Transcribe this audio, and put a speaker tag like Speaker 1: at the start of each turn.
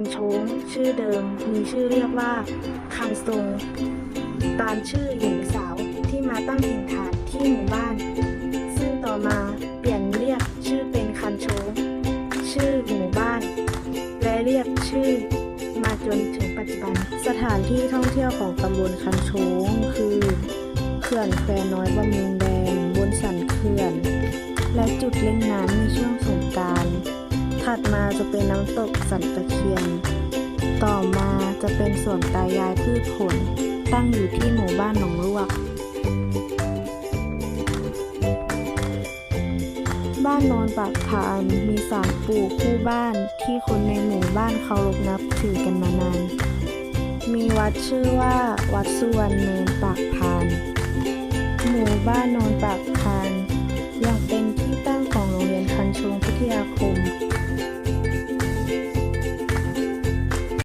Speaker 1: คันโชงชื่อเดิมมีชื่อเรียกว่าคันทรงตามชื่อหญิงสาวที่มาตั้งถิ่นฐานที่หมู่บ้าน ซึ่งต่อมาเปลี่ยนเรียกชื่อเป็นคันโชงชื่อหมู่บ้าน และเรียกชื่อมาจนถึงปัจจุบัน
Speaker 2: สถานที่ท่องเที่ยวของตำบลคันโชงคือเขื่อนแควน้อยบำรุงแดงบนสันเขื่อน และจุดเล่นน้ำในช่วง ถัดมาจะเป็นน้ำตกสันตะเคียน ต่อมาจะเป็นสวนตายายพืชผล ตั้งอยู่ที่หมู่บ้านหนองลวก บ้านโนนปากพานมีศาลปู่คู่บ้านที่คนในหมู่บ้านเคารพนับถือกันมานาน มีวัดชื่อว่าวัดสุวรรณเนินปากพาน หมู่บ้านโนนปากพาน